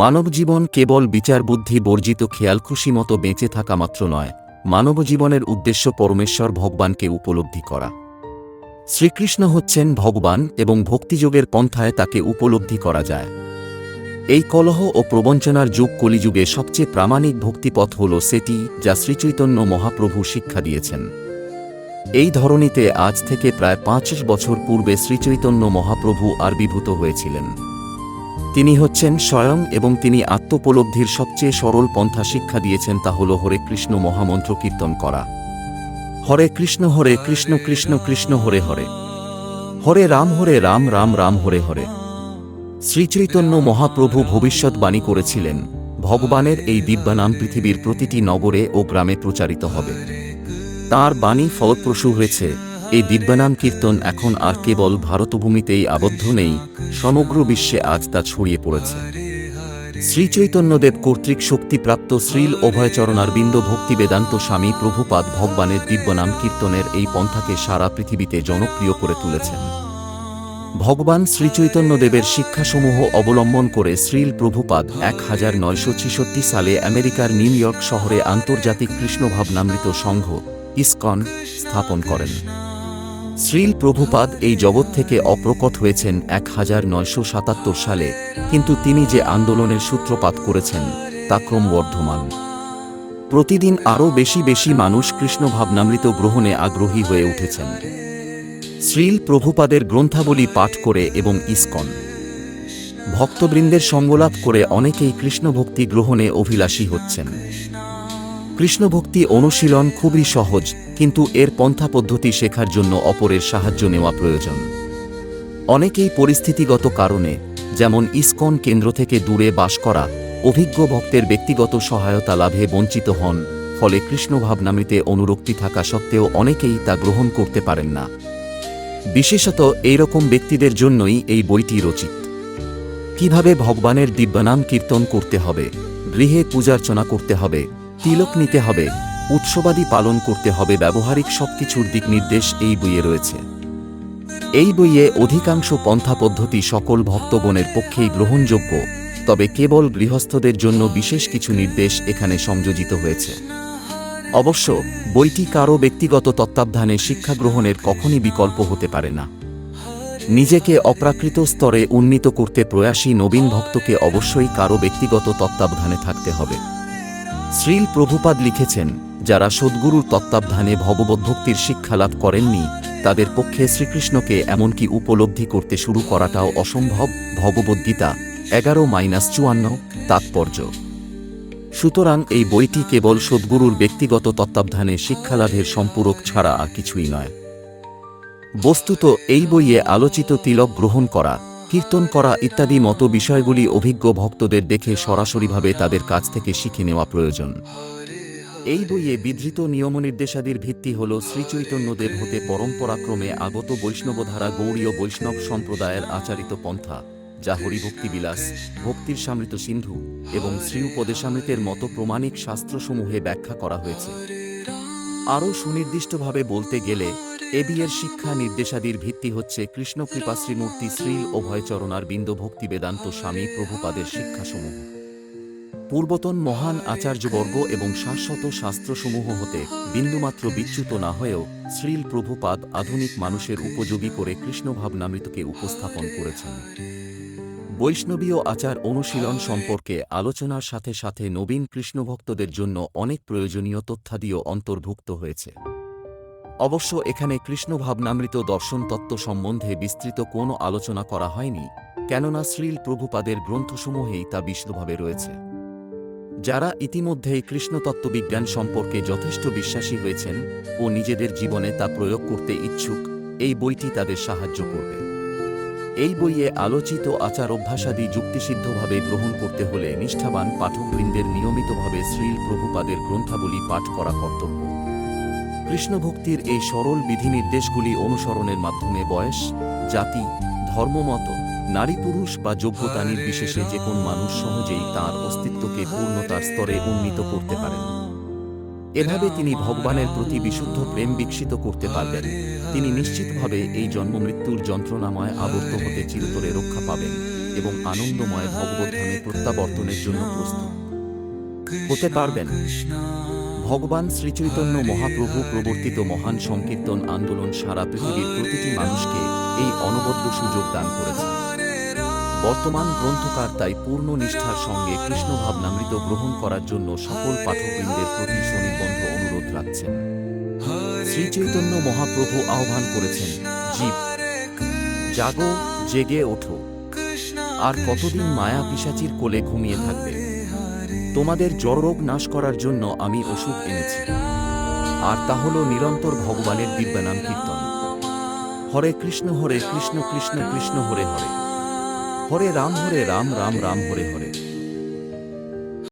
মানবজীবন কেবল বিচার বুদ্ধি বর্জিত খেয়ালখুশি মতো বেঁচে থাকা মাত্র নয়, মানবজীবনের উদ্দেশ্য পরমেশ্বর ভগবানকে উপলব্ধি করা। শ্রীকৃষ্ণ হচ্ছেন ভগবান এবং ভক্তিযোগের পন্থায় তাকে উপলব্ধি করা যায়। এই কলহ ও প্রবঞ্চনার যুগ কলিযুগে সবচেয়ে প্রামাণিক ভক্তিপথ হল সেটি যা শ্রীচৈতন্য মহাপ্রভু শিক্ষা দিয়েছেন। এই ধরনীতে আজ থেকে প্রায় পাঁচশো বছর পূর্বে শ্রীচৈতন্য মহাপ্রভু আবির্ভূত হয়েছিলেন। তিনি হচ্ছেন স্বয়ং এবং তিনি আত্মোপলব্ধির সবচেয়ে সরল পন্থা শিক্ষা দিয়েছেন তা হল হরে কৃষ্ণ মহামন্ত্র কীর্তন করা। হরে কৃষ্ণ হরে কৃষ্ণ কৃষ্ণ কৃষ্ণ, হরে হরে। হরে রাম হরে রাম রাম রাম, হরে হরে। শ্রীচৈতন্য মহাপ্রভু ভবিষ্যৎবাণী করেছিলেন, ভগবানের এই দিব্যানাম পৃথিবীর প্রতিটি নগরে ও গ্রামে প্রচারিত হবে। তার বাণী ফলপ্রসূ হয়েছে। এই দিব্যানাম কীর্তন এখন আর কেবল ভারতভূমিতেই আবদ্ধ নেই, সমগ্র বিশ্বে আজ তা ছড়িয়ে পড়েছে। শ্রীচৈতন্যদেব কর্তৃক শক্তিপ্রাপ্ত শ্রীল অভয়চরণারবিন্দ ভক্তি বেদান্ত স্বামী প্রভুপাদ ভগবানের দিব্যনাম কীর্তনের এই পন্থাকে সারা পৃথিবীতে জনপ্রিয় করে তুলেছেন। ভগবান শ্রীচৈতন্যদেবের শিক্ষাসমূহ অবলম্বন করে শ্রীল প্রভুপাদ এক হাজার নয়শো ছিষট্টি সালে আমেরিকার নিউ ইয়র্ক শহরে আন্তর্জাতিক কৃষ্ণভাবনামৃত সংঘ, ইসকন, স্থাপন করেন। শ্রীল প্রভুপাদ এই জগৎ থেকে অপ্রকট হয়েছেন এক হাজার নয়শো সাতাত্তর সালে, কিন্তু তিনি যে আন্দোলনের সূত্রপাত করেছেন, তা ক্রমবর্ধমান। প্রতিদিন আরও বেশি বেশি মানুষ কৃষ্ণভাবনামৃত গ্রহণে আগ্রহী হয়ে উঠেছেন। শ্রীল প্রভুপাদের গ্রন্থাবলী পাঠ করে এবং ইস্কন। ভক্তবৃন্দের সঙ্গলাভ করে অনেকেই কৃষ্ণভক্তি গ্রহণে অভিলাষী হচ্ছেন। কৃষ্ণভক্তি অনুশীলন খুবই সহজ, কিন্তু এর পন্থা পদ্ধতি শেখার জন্য অপরের সাহায্য নেওয়া প্রয়োজন। অনেকেই পরিস্থিতিগত কারণে, যেমন ইসকন কেন্দ্র থেকে দূরে বাস করা, অভিজ্ঞ ভক্তের ব্যক্তিগত সহায়তা লাভে বঞ্চিত হন, ফলে কৃষ্ণভাবনামৃতে অনুরক্তি থাকা সত্ত্বেও অনেকেই তা গ্রহণ করতে পারেন না। বিশেষত এইরকম ব্যক্তিদের জন্যই এই বইটি রচিত। কীভাবে ভগবানের দিব্যনাম কীর্তন করতে হবে, গৃহে পূজার্চনা করতে হবে তিলক নিতে হবে, উৎসবাদি পালন করতে হবে, ব্যবহারিক সবকিছুর দিক নির্দেশ এই বইয়ে রয়েছে। এই বইয়ে অধিকাংশ পন্থা পদ্ধতি সকল ভক্তগণের পক্ষেই গ্রহণযোগ্য, তবে কেবল গৃহস্থদের জন্য বিশেষ কিছু নির্দেশ এখানে সংযোজিত হয়েছে। অবশ্য, বইটি কারও ব্যক্তিগত তত্ত্বাবধানে শিক্ষা গ্রহণের কখনই বিকল্প হতে পারে না। নিজেকে অপ্রাকৃত স্তরে উন্নীত করতে প্রয়াসী নবীন ভক্তকে অবশ্যই কারও ব্যক্তিগত তত্ত্বাবধানে থাকতে হবে। শ্রীল প্রভুপাদ লিখেছেন, যারা সদ্গুরুর তত্ত্বাবধানে ভগবদ্ভক্তির শিক্ষালাভ করেননি, তাদের পক্ষে শ্রীকৃষ্ণকে এমনকি উপলব্ধি করতে শুরু করাটাও অসম্ভব ভগবদ্গীতা এগারো মাইনাস চুয়ান্ন, তাৎপর্য। সুতরাং এই বইটি কেবল সদ্গুরুর ব্যক্তিগত তত্ত্বাবধানে শিক্ষালাভের সম্পূরক ছাড়া আর কিছুই নয়। বস্তুত এই বইয়ে আলোচিত তিলক গ্রহণ করা কীর্তন করা ইত্যাদি মতো বিষয়গুলি অভিজ্ঞ ভক্তদের দেখে সরাসরিভাবে তাদের কাছ থেকে শিখে নেওয়া প্রয়োজন। এই বইয়ে বিধৃত নিয়ম নিয়মনির্দেশাদির ভিত্তি হল শ্রীচৈতন্যদেব হতে পরম্পরাক্রমে আগত বৈষ্ণবধারা গৌড়ীয় বৈষ্ণব সম্প্রদায়ের আচারিত পন্থা, যা হরিভক্তিবিলাস, ভক্তির সামৃত সিন্ধু এবং শ্রী উপদেশামৃতের মতো প্রমাণিক শাস্ত্রসমূহে ব্যাখ্যা করা হয়েছে। আরও সুনির্দিষ্টভাবে বলতে গেলে এবিএর শিক্ষা নির্দেশাদির ভিত্তি হচ্ছে কৃষ্ণকৃপা শ্রীমূর্তি শ্রীল অভয়চরণার বিন্দু ভক্তি বেদান্ত স্বামী প্রভুপাদের শিক্ষাসমূহ। পূর্বতন মহান আচার্যবর্গ এবং শাশ্বত শাস্ত্রসমূহ হতে বিন্দুমাত্র বিচ্যুত না হয়েও শ্রীল প্রভুপাদ আধুনিক মানুষের উপযোগী করে কৃষ্ণভাবনামৃতকে উপস্থাপন করেছেন। বৈষ্ণবীয় আচার অনুশীলন সম্পর্কে আলোচনার সাথে সাথে নবীন কৃষ্ণভক্তদের জন্য অনেক প্রয়োজনীয় তথ্যাদিও অন্তর্ভুক্ত হয়েছে। অবশ্য এখানে কৃষ্ণভাবনামৃত দর্শন তত্ত্ব সম্বন্ধে বিস্তৃত কোনো আলোচনা করা হয়নি, কেননা শ্রীল প্রভুপাদের গ্রন্থসমূহেই তা বিষ্ণুভাবে রয়েছে। যারা ইতিমধ্যেই কৃষ্ণতত্ত্ববিজ্ঞান সম্পর্কে যথেষ্ট বিশ্বাসী হয়েছেন ও নিজেদের জীবনে তা প্রয়োগ করতে ইচ্ছুক, এই বইটি তাদের সাহায্য করবে। এই বইয়ে আলোচিত আচার অভ্যাসাদি যুক্তিসিদ্ধভাবে গ্রহণ করতে হলে নিষ্ঠাবান পাঠকবৃন্দের নিয়মিতভাবে শ্রীল প্রভুপাদের গ্রন্থাবলী পাঠ করা কর্তব্য। কৃষ্ণভক্তির এই সরল বিধিনির্দেশগুলি অনুসরণের মাধ্যমে বয়স জাতি ধর্মমত নারী পুরুষ বা যোগ্যতা নির্বিশেষে যে কোন মানুষ সহজেই তার অস্তিত্বকে পূর্ণতার স্তরে উন্নীত করতে পারেন। এভাবে তিনি ভগবানের প্রতি বিশুদ্ধ প্রেম বিকশিত করতে পারবেন। তিনি নিশ্চিতভাবে এই জন্মমৃত্যুর যন্ত্রণাময় আবর্ত হতে চিরতরে রক্ষা পাবেন এবং আনন্দময় ভগবদ্ধামে প্রত্যাবর্তনের জন্য প্রস্তুত। হতে পারবেন। ভগবান শ্রীচৈতন্য মহাপ্রভু প্রবর্তিত মহান সংকীর্তন আন্দোলন সারা পৃথিবীর প্রতিটি মানুষকে এই অনবদ্য সুযোগ দান করেছে। বর্তমান গ্রন্থকার তাই পূর্ণ নিষ্ঠার সঙ্গে কৃষ্ণ ভাবনামৃত গ্রহণ করার জন্য সকল পাঠকবৃন্দের প্রতি সুনির্বন্ধ অনুরোধ রাখছেন। শ্রীচৈতন্য মহাপ্রভু আহ্বান করেছেন, জীব, জাগো, জেগে ওঠো। আর কতদিন মায়া পিসাচির কোলে ঘুমিয়ে থাকবে? তোমাদের জড়রোগ নাশ করার জন্য আমি ওষুধ এনেছি। আর তা হল নিরন্তর ভগবানের দিব্যানাম কীর্তন। হরে কৃষ্ণ হরে কৃষ্ণ কৃষ্ণ কৃষ্ণ, হরে হরে। হরে রাম হরে রাম রাম রাম, হরে হরে।